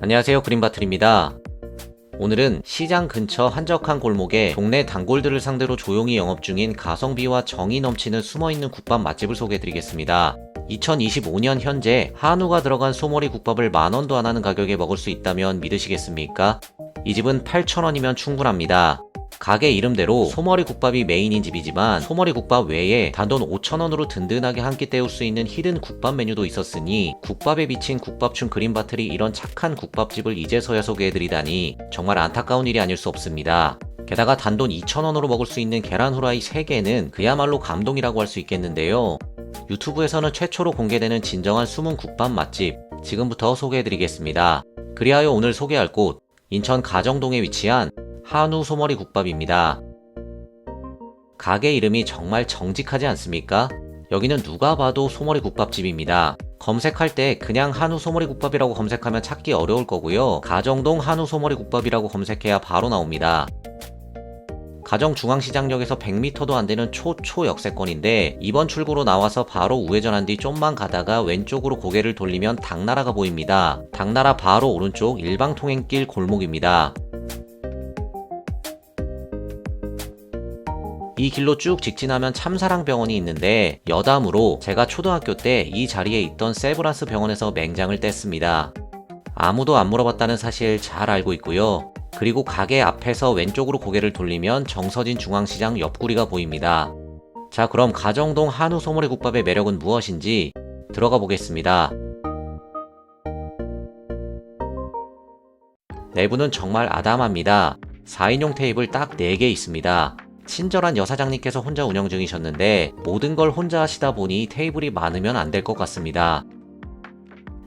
안녕하세요 그린바틀입니다. 오늘은 시장 근처 한적한 골목에 동네 단골들을 상대로 조용히 영업 중인 가성비와 정이 넘치는 숨어있는 국밥 맛집을 소개해드리겠습니다. 2025년 현재 한우가 들어간 소머리 국밥을 만원도 안 하는 가격에 먹을 수 있다면 믿으시겠습니까? 이 집은 8,000원이면 충분합니다. 가게 이름대로 소머리 국밥이 메인인 집이지만 소머리 국밥 외에 단돈 5,000원으로 든든하게 한 끼 때울 수 있는 히든 국밥 메뉴도 있었으니 국밥에 비친 국밥충 그린바틀이 이런 착한 국밥집을 이제서야 소개해드리다니 정말 안타까운 일이 아닐 수 없습니다. 게다가 단돈 2,000원으로 먹을 수 있는 계란 후라이 3개는 그야말로 감동이라고 할 수 있겠는데요. 유튜브에서는 최초로 공개되는 진정한 숨은 국밥 맛집 지금부터 소개해드리겠습니다. 그리하여 오늘 소개할 곳 인천 가정동에 위치한 한우 소머리 국밥입니다. 가게 이름이 정말 정직하지 않습니까? 여기는 누가 봐도 소머리 국밥집입니다. 검색할 때 그냥 한우 소머리 국밥이라고 검색하면 찾기 어려울 거고요. 가정동 한우 소머리 국밥이라고 검색해야 바로 나옵니다. 가정 중앙시장역에서 100m도 안 되는 초초 역세권인데 이번 출구로 나와서 바로 우회전한 뒤 좀만 가다가 왼쪽으로 고개를 돌리면 당나라가 보입니다. 당나라 바로 오른쪽 일방통행길 골목입니다. 이 길로 쭉 직진하면 참사랑병원이 있는데 여담으로 제가 초등학교 때 이 자리에 있던 세브란스 병원에서 맹장을 뗐습니다. 아무도 안 물어봤다는 사실 잘 알고 있고요. 그리고 가게 앞에서 왼쪽으로 고개를 돌리면 정서진 중앙시장 옆구리가 보입니다. 자, 그럼 가정동 한우 소머리 국밥의 매력은 무엇인지 들어가 보겠습니다. 내부는 정말 아담합니다. 4인용 테이블 딱 4개 있습니다. 친절한 여사장님께서 혼자 운영 중이셨는데 모든 걸 혼자 하시다 보니 테이블이 많으면 안 될 것 같습니다.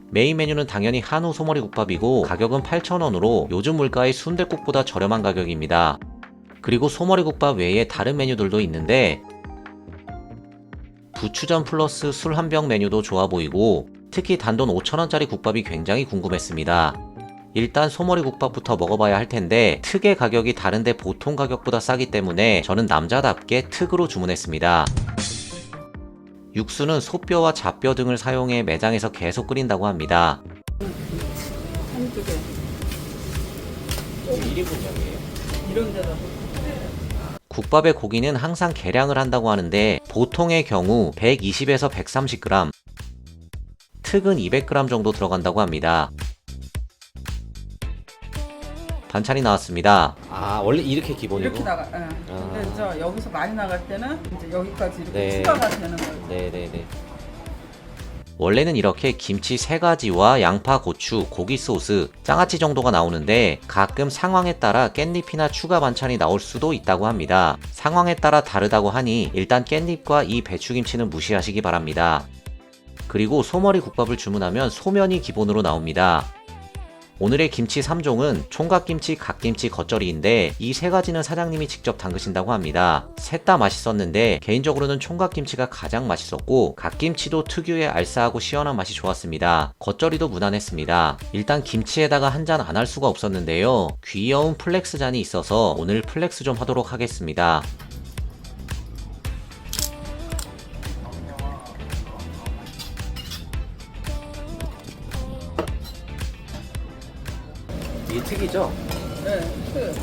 메인 메뉴는 당연히 한우 소머리 국밥이고 가격은 8,000원으로 요즘 물가의 순댓국보다 저렴한 가격입니다. 그리고 소머리 국밥 외에 다른 메뉴들도 있는데 부추전 플러스 술 한 병 메뉴도 좋아 보이고 특히 단돈 5,000원짜리 국밥이 굉장히 궁금했습니다. 일단 소머리 국밥부터 먹어봐야 할 텐데 특의 가격이 다른데 보통 가격보다 싸기 때문에 저는 남자답게 특으로 주문했습니다. 육수는 소뼈와 잡뼈 등을 사용해 매장에서 계속 끓인다고 합니다. 한쪽에 1인분량이에요. 이런 데다 국밥의 고기는 항상 계량을 한다고 하는데 보통의 경우 120에서 130g, 특은 200g 정도 들어간다고 합니다. 반찬이 나왔습니다. 아 원래 이렇게 기본이고? 이렇게 나가. 예. 아. 근데 저 여기서 많이 나갈 때는 이제 여기까지 이렇게 네. 추가가 되는 거예요. 네네네. 원래는 이렇게 김치 세 가지와 양파, 고추, 고기 소스, 장아찌 정도가 나오는데 가끔 상황에 따라 깻잎이나 추가 반찬이 나올 수도 있다고 합니다. 상황에 따라 다르다고 하니 일단 깻잎과 이 배추김치는 무시하시기 바랍니다. 그리고 소머리 국밥을 주문하면 소면이 기본으로 나옵니다. 오늘의 김치 3종은 총각김치, 갓김치, 겉절이인데 이 세 가지는 사장님이 직접 담그신다고 합니다. 셋 다 맛있었는데 개인적으로는 총각김치가 가장 맛있었고 갓김치도 특유의 알싸하고 시원한 맛이 좋았습니다. 겉절이도 무난했습니다. 일단 김치에다가 한 잔 안 할 수가 없었는데요. 귀여운 플렉스 잔이 있어서 오늘 플렉스 좀 하도록 하겠습니다. 이게 특이죠? 네. 그,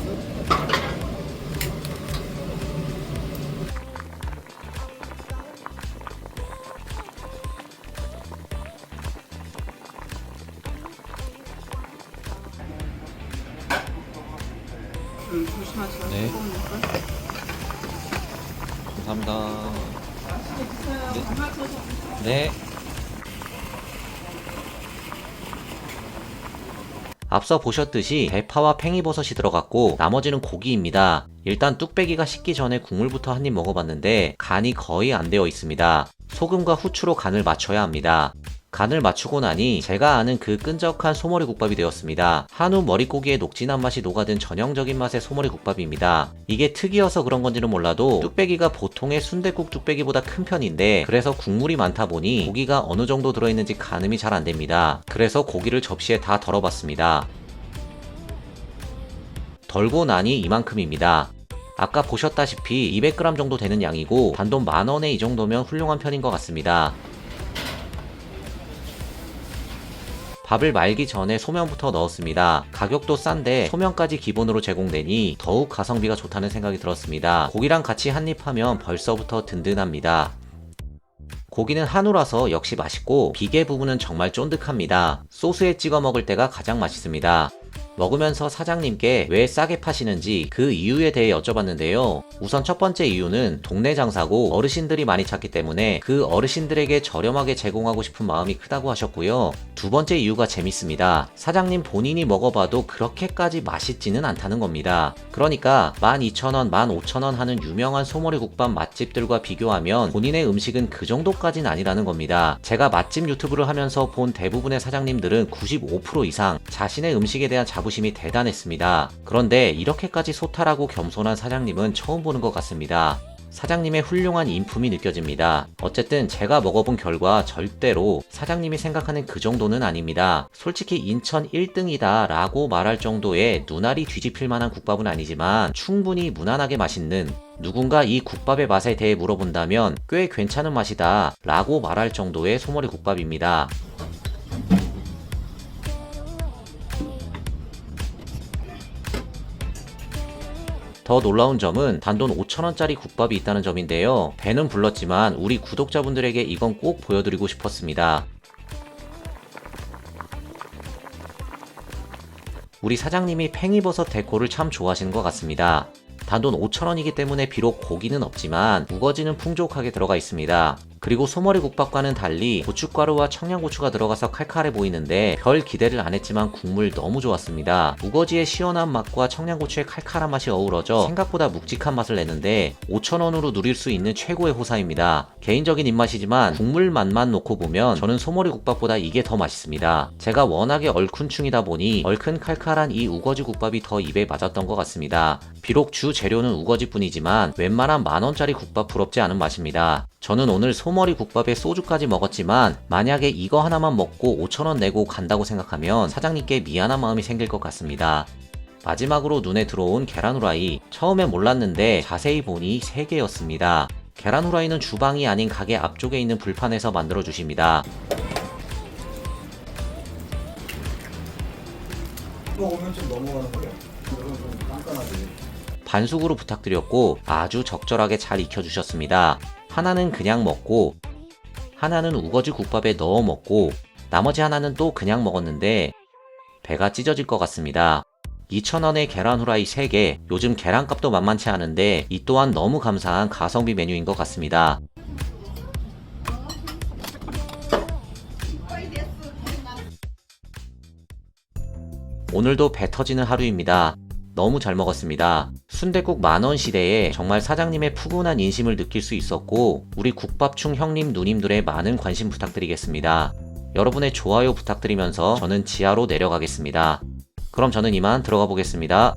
음, 조심하시고 네. 뜨거우니까. 감사합니다. 네. 네. 앞서 보셨듯이 대파와 팽이버섯이 들어갔고 나머지는 고기입니다. 일단 뚝배기가 식기 전에 국물부터 한 입 먹어봤는데 간이 거의 안 되어 있습니다. 소금과 후추로 간을 맞춰야 합니다. 간을 맞추고 나니 제가 아는 그 끈적한 소머리 국밥이 되었습니다. 한우 머릿고기의 녹진한 맛이 녹아든 전형적인 맛의 소머리 국밥입니다. 이게 특이어서 그런 건지는 몰라도 뚝배기가 보통의 순댓국 뚝배기보다 큰 편인데 그래서 국물이 많다 보니 고기가 어느 정도 들어있는지 가늠이 잘 안 됩니다. 그래서 고기를 접시에 다 덜어봤습니다. 덜고 나니 이만큼입니다. 아까 보셨다시피 200g 정도 되는 양이고 단돈 만원에 이 정도면 훌륭한 편인 것 같습니다. 밥을 말기 전에 소면부터 넣었습니다. 가격도 싼데 소면까지 기본으로 제공되니 더욱 가성비가 좋다는 생각이 들었습니다. 고기랑 같이 한입 하면 벌써부터 든든합니다. 고기는 한우라서 역시 맛있고 비계 부분은 정말 쫀득합니다. 소스에 찍어 먹을 때가 가장 맛있습니다. 먹으면서 사장님께 왜 싸게 파시는지 그 이유에 대해 여쭤봤는데요. 우선 첫 번째 이유는 동네 장사고 어르신들이 많이 찾기 때문에 그 어르신들에게 저렴하게 제공하고 싶은 마음이 크다고 하셨고요. 두 번째 이유가 재밌습니다. 사장님 본인이 먹어봐도 그렇게까지 맛있지는 않다는 겁니다. 그러니까 12,000원, 15,000원 하는 유명한 소머리 국밥 맛집들과 비교하면 본인의 음식은 그 정도까지는 아니라는 겁니다. 제가 맛집 유튜브를 하면서 본 대부분의 사장님들은 95% 이상 자신의 음식에 대한 자부 심이 대단했습니다. 그런데 이렇게까지 소탈하고 겸손한 사장님은 처음 보는 것 같습니다. 사장님의 훌륭한 인품이 느껴집니다. 어쨌든 제가 먹어본 결과 절대로 사장님이 생각하는 그 정도는 아닙니다. 솔직히 인천 1등이다 라고 말할 정도의 눈알이 뒤집힐 만한 국밥은 아니지만 충분히 무난하게 맛있는 누군가 이 국밥의 맛에 대해 물어본다면 꽤 괜찮은 맛이다 라고 말할 정도의 소머리 국밥입니다. 더 놀라운 점은 단돈 5천원짜리 국밥이 있다는 점인데요. 배는 불렀지만 우리 구독자분들에게 이건 꼭 보여드리고 싶었습니다. 우리 사장님이 팽이버섯 데코를 참 좋아하시는 것 같습니다. 단돈 5천원이기 때문에 비록 고기는 없지만 우거지는 풍족하게 들어가 있습니다. 그리고 소머리 국밥과는 달리 고춧가루와 청양고추가 들어가서 칼칼해 보이는데 별 기대를 안 했지만 국물 너무 좋았습니다. 우거지의 시원한 맛과 청양고추의 칼칼한 맛이 어우러져 생각보다 묵직한 맛을 내는데 5천원으로 누릴 수 있는 최고의 호사입니다. 개인적인 입맛이지만 국물 맛만 놓고 보면 저는 소머리 국밥보다 이게 더 맛있습니다. 제가 워낙에 얼큰충이다 보니 얼큰 칼칼한 이 우거지 국밥이 더 입에 맞았던 것 같습니다. 비록 주 재료는 우거지뿐이지만 웬만한 만원짜리 국밥 부럽지 않은 맛입니다. 저는 오늘 소머리 국밥에 소주까지 먹었지만 만약에 이거 하나만 먹고 5천원 내고 간다고 생각하면 사장님께 미안한 마음이 생길 것 같습니다. 마지막으로 눈에 들어온 계란 후라이. 처음에 몰랐는데 자세히 보니 3개였습니다. 계란 후라이는 주방이 아닌 가게 앞쪽에 있는 불판에서 만들어 주십니다. 오면 좀 넘어가는 거예요. 이건 좀 깐깐하게. 반숙으로 부탁드렸고 아주 적절하게 잘 익혀주셨습니다. 하나는 그냥 먹고 하나는 우거지 국밥에 넣어 먹고 나머지 하나는 또 그냥 먹었는데 배가 찢어질 것 같습니다. 2,000원의 계란 후라이 3개, 요즘 계란값도 만만치 않은데 이 또한 너무 감사한 가성비 메뉴인 것 같습니다. 오늘도 배 터지는 하루입니다. 너무 잘 먹었습니다. 순대국 만원 시대에 정말 사장님의 푸근한 인심을 느낄 수 있었고 우리 국밥충 형님 누님들의 많은 관심 부탁드리겠습니다. 여러분의 좋아요 부탁드리면서 저는 지하로 내려가겠습니다. 그럼 저는 이만 들어가 보겠습니다.